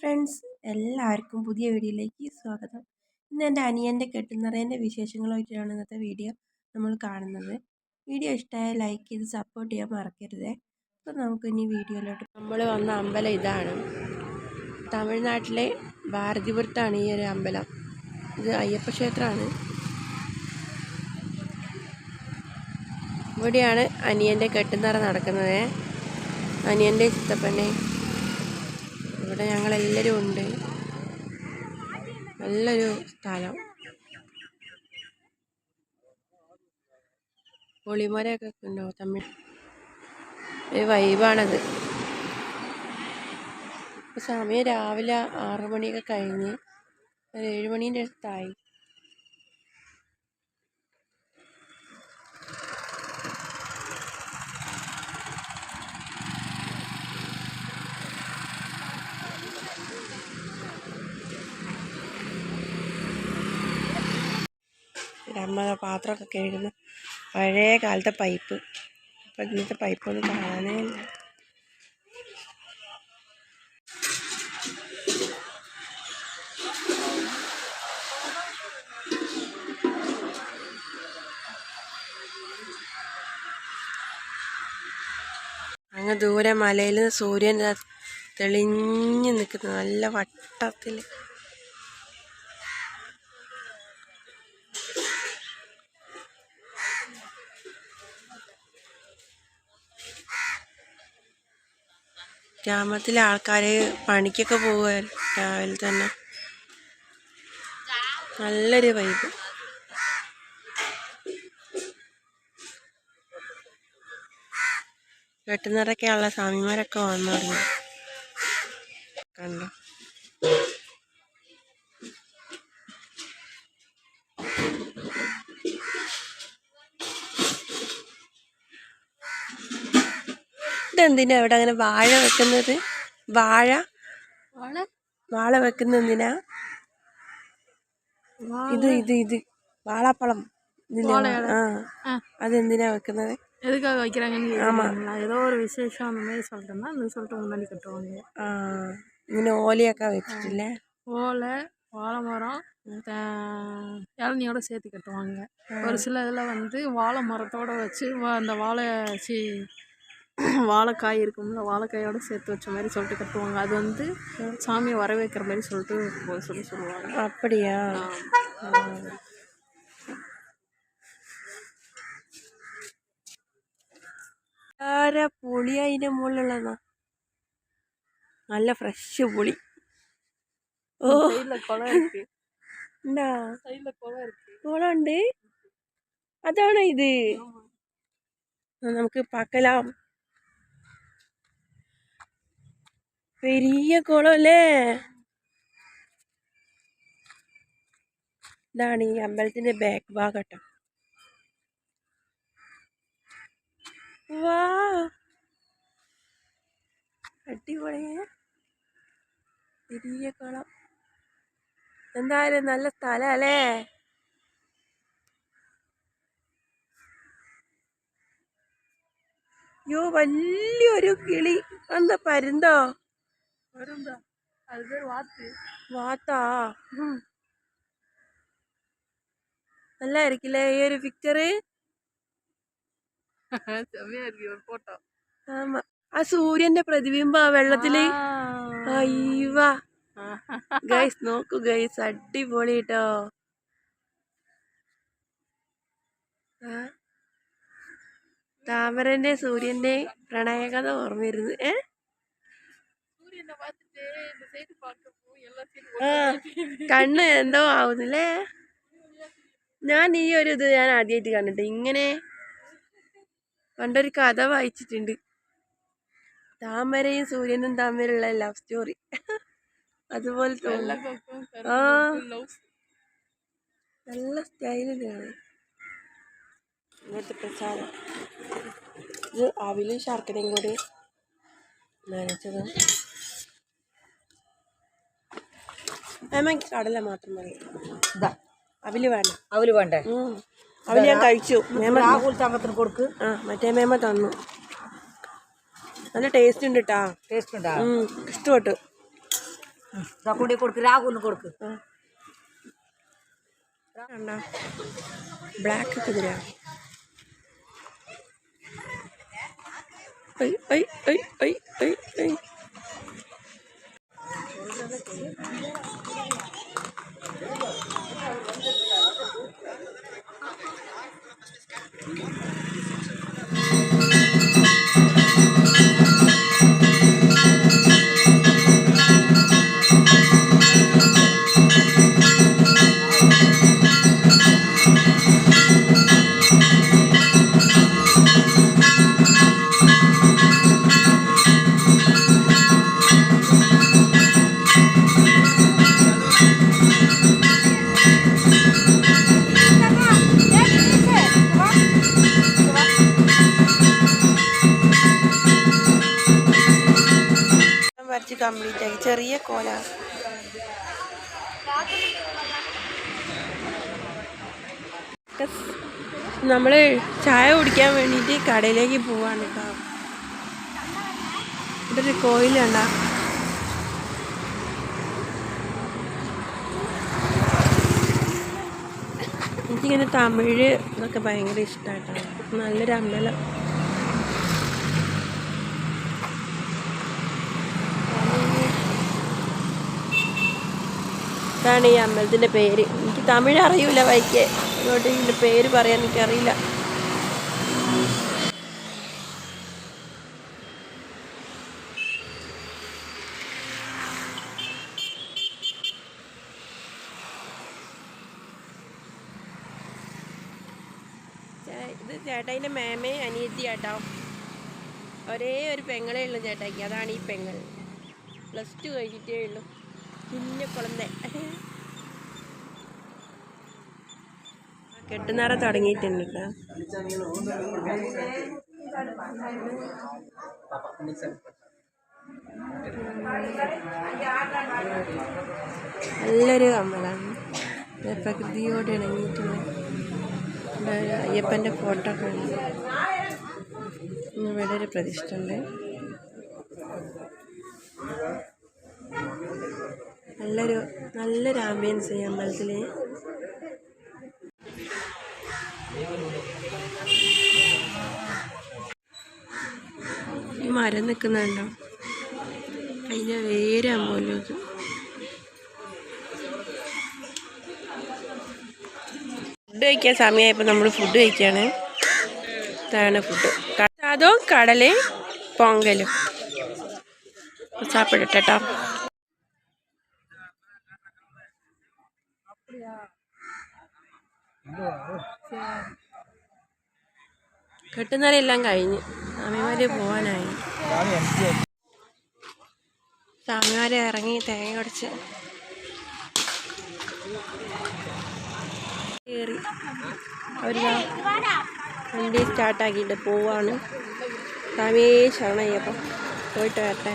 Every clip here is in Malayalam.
ഫ്രണ്ട്സ് എല്ലാവർക്കും പുതിയ വീഡിയോയിലേക്ക് സ്വാഗതം. ഇന്ന് എന്റെ അനിയന്റെ കെട്ടുനിറേന്റെ വിശേഷങ്ങളുമായിട്ടാണ് ഇന്നത്തെ വീഡിയോ നമ്മൾ കാണുന്നത്. വീഡിയോ ഇഷ്ടമായ ലൈക്ക് ചെയ്ത് സപ്പോർട്ട് ചെയ്യാൻ മറക്കരുത്. അപ്പോൾ നമുക്ക് ഇനി വീഡിയോയിലോട്ട് നമ്മൾ വന്ന അമ്പലം ഇതാണ്. തമിഴ്നാട്ടിലെ ഭാരതിപുരത്താണ് ഈ ഒരു അമ്പലം. ഇത് അയ്യപ്പ ക്ഷേത്രമാണ്. ഇവിടെയാണ് അനിയന്റെ കെട്ടുനിറ നടക്കുന്നത്. അനിയന്റെ ചിത്തപ്പനെ. ഇവിടെ ഞങ്ങളെല്ലാവരും ഉണ്ട്. നല്ലൊരു സ്ഥലം. പൊളിമരയൊക്കെ ഉണ്ടോ തമ്മിൽ? ഒരു വൈബാണത്. സമയം രാവിലെ ആറ് മണിയൊക്കെ കഴിഞ്ഞ് ഒരു ഏഴ് അടുത്തായി. അമ്മ പാത്രമൊക്കെ കഴുകുന്ന പഴയ കാലത്തെ പൈപ്പ്. അപ്പം ഇന്നത്തെ പൈപ്പൊന്നും കാണാനേ ഇല്ല. അങ്ങ് ദൂരെ മലയിൽ സൂര്യൻ തെളിഞ്ഞു നിൽക്കുന്നു. നല്ല വട്ടത്തിൽ ഗ്രാമത്തിലെ ആൾക്കാർ പണിക്കൊക്കെ പോകുമായിരുന്നു രാവിലെ തന്നെ നല്ലൊരു വൈബ് വെട്ടുനിറയ്ക്കുള്ള സ്വാമിമാരൊക്കെ വന്നു തുടങ്ങി. കണ്ടോ? ഇതെന്തിനാ അവിടെ അങ്ങനെ വാഴ വെക്കുന്നത്? വാഴ? വാഴ? വെക്കുന്ന എന്തിനാ? ഇത് ഇത് ഇത്. വാഴാപ്പഴം ஆ அதெந்தினா வைக்கிறது எதுக்காக வைக்கிறாங்கன்னு ஆமாம் ஏதோ ஒரு விசேஷம் அந்த மாதிரி சொல்கிறோம்னா அந்த சொல்லிட்டு முன்னாடி கட்டுவாங்க இன்னும் ஓலியாக்கா வச்சுட்டில்ல ஓலை வாழை மரம் இளநியோட சேர்த்து கட்டுவாங்க ஒரு சில இதில் வந்து வாழை மரத்தோடு வச்சு அந்த வாழை சி வாழைக்காய் இருக்கும்ல வாழைக்காயோட சேர்த்து வச்ச மாதிரி சொல்லிட்டு கட்டுவாங்க அது வந்து சாமியை வரவேற்கிற மாதிரி சொல்லிட்டு ஒரு சொல்லி சொல்லுவாங்க அப்படியா ആരാ പുളി അതിൻ്റെ മുകളിലുള്ളതാ നല്ല ഫ്രഷ് പുളി ഓ சைடில் குளம் இருக்கு ഉണ്ടാ சைடில் குளம் இருக்கு കുളമുണ്ട് അതാണോ ഇത് ആ, നമുക്ക് പാക്കലാം പെരിയ കുളമല്ലേ ഇതാണ് ഈ അമ്പലത്തിന്റെ ബാക്ക് ഭാഗം കേട്ടോ. വാ അടിപൊളിയ പെരിയ കുളം. എന്തായാലും നല്ല സ്ഥലം അല്ലേ? യോ വലിയൊരു കിളി. അന്ന് പരുന്തോ? வருந்தா அது பேர் வாத்து വാത്താ നല്ലായിരിക്കില്ലേ ഈ ഒരു പിക്ചറ് செம்மையா இருக்கு ஒரு போட்டோ ആമാ ആ സൂര്യന്റെ പ്രതിബിംബം ആ വെള്ളത്തില് അയ്യവ ഗൈസ് നോക്കൂ ഗൈസ് അടിപൊളി കേട്ടോ താമരന്റെ സൂര്യന്റെ പ്രണയകഥ ഓർമ്മ വരുന്നു ഏ കണ്ണ് എന്തോ ആവുന്നില്ലേ ഞാൻ ഈ ഒരു ഇത് ഞാൻ ആദ്യമായിട്ട് കണ്ടിട്ട് ഇങ്ങനെ പണ്ടൊരു കഥ വായിച്ചിട്ടുണ്ട് താമരയും സൂര്യനും തമ്മിലുള്ള ലവ് സ്റ്റോറി അതുപോലെ ആ നല്ല സ്റ്റൈലിലാണ് ഇങ്ങനത്തെ പ്രസാദം ഇത് അവിലും ശർക്കരയും കൂടി നനച്ചതും അമ്മയ്ക്ക് കടല മാത്രം മതി. ഇതാ അവിൽ വേണം അവൽ വേണ്ടേ. അവൽ ഞാൻ കഴിച്ചു. മേമ രാഹുൽ സംഘത്തിന് കൊടുക്ക്. ആ മറ്റേ മേമ തന്നു. നല്ല ടേസ്റ്റ് ഉണ്ട് കേട്ടാ ടേസ്റ്റ് ഉണ്ടാ? ഇഷ്ടപ്പെട്ട്. കൂടി കൊടുക്ക്. രാഹുലിന് കൊടുക്ക്. ബ്ലാക്ക് കുതിര ഐ ഐ ഐ ഐ ഐ ഐ. Thank you. ചെറിയ കോല. നമ്മൾ ചായ കുടിക്കാൻ വേണ്ടിയിട്ട് കടയിലേക്ക് പോവാണ് കേട്ടോ. ഇവിടെ ഒരു എനിക്കിങ്ങനെ തമിഴ് ഇതൊക്കെ ഭയങ്കര ഇഷ്ടമായിട്ടാണ് നല്ലൊരു അമ്പലം. ഇതാണ് ഈ അമ്പലത്തിന്റെ പേര്? എനിക്ക് തമിഴ് അറിയൂല വൈക്ക്. അതുകൊണ്ട് ഇതിന്റെ പേര് പറയാൻ എനിക്കറിയില്ല. ഇത് ചേട്ടായിന്റെ മേമേ അനിയത്തി ചേട്ടാ. ഒരേ ഒരു പെങ്ങളേ ഉള്ളൂ ചേട്ടായിക്ക്. അതാണ് ഈ പെങ്ങൾ. പ്ലസ് ടു കഴിഞ്ഞിട്ടേ ഉള്ളൂ. കുഞ്ഞു കുളന്ത കെട്ടുന്നറ തുടങ്ങിയിട്ടുണ്ട് നല്ലൊരു അമ്പലമാണ്. പ്രകൃതിയോട് ഇണങ്ങിയിട്ടുള്ള അയ്യപ്പന്റെ ഫോട്ടോ ഒക്കെ ഉണ്ട്. ഇവിടെ ഒരു പ്രതിഷ്ഠ ഉണ്ട്. നല്ലൊരു നല്ലൊരു ആംബിയൻസ് ഈ അമ്പലത്തിൽ ഈ മരം നിൽക്കുന്നുണ്ടോ അതിന്റെ വേരാൻ പോലും ഇത്. ഫുഡ് കഴിക്കാൻ സമയമായപ്പോൾ നമ്മൾ ഫുഡ് കഴിക്കുകയാണ് ഇതാണ് ഫുഡ് അതോ കടലേ പൊങ്കലും. സാപ്പിടട്ടോ കെട്ടുന്നവരെല്ലാം കഴിഞ്ഞ്. സ്വാമിമാര് പോവാനായി. സ്വാമിമാര് ഇറങ്ങി തേങ്ങ കുടിച്ച് കയറി. വണ്ടി സ്റ്റാർട്ടാക്കിയിട്ട് പോവാണ്. സ്വാമിയെ ശരണയ്യപ്പം പോയിട്ട് വരട്ടെ.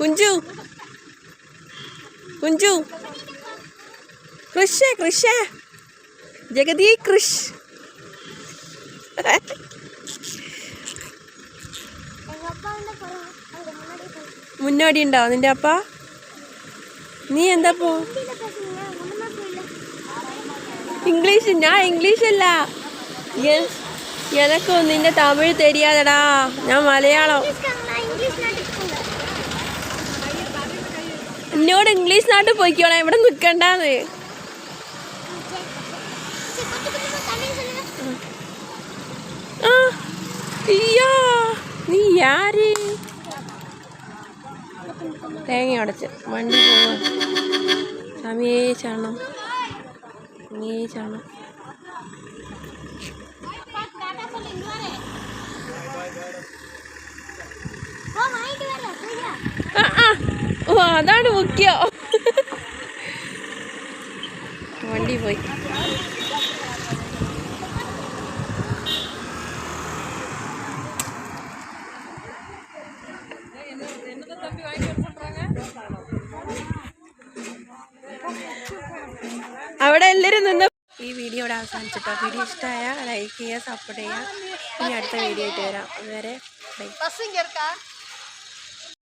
കുഞ്ചു. കുഞ്ചു. കൃഷ് കൃഷ്. ജഗതി കൃഷ്. മുന്നോടി ഉണ്ടോ നിന്റെ അപ്പ? നീ എന്താ പോ? ഇംഗ്ലീഷ് ഞാൻ ഇംഗ്ലീഷ് അല്ല. എനക്കും നിന്റെ തമിഴ് തരിയാതടാ. ഞാൻ മലയാളം. എന്നോട് ഇംഗ്ലീഷ് നാട്ടിൽ പോയിക്കോളാം ഇവിടെ നിൽക്കണ്ടെന്ന് നീ യാര് തേങ്ങ അടച്ച് വണ്ടി പോവാ ചാണം ചാണം ആ, ആ. ഓ അതാണ് മുഖ്യം. വണ്ടി പോയി. അവിടെ എല്ലാവരും നിന്ന് ഈ വീഡിയോ ഇവിടെ അവസാനിച്ചിട്ടോ? വീഡിയോ ഇഷ്ടമായ ലൈക്ക് ചെയ്യുക സപ്പോർട്ട് ചെയ്യുക. ഇനി അടുത്ത വീഡിയോ ആയിട്ട് വരാം. അതുവരെ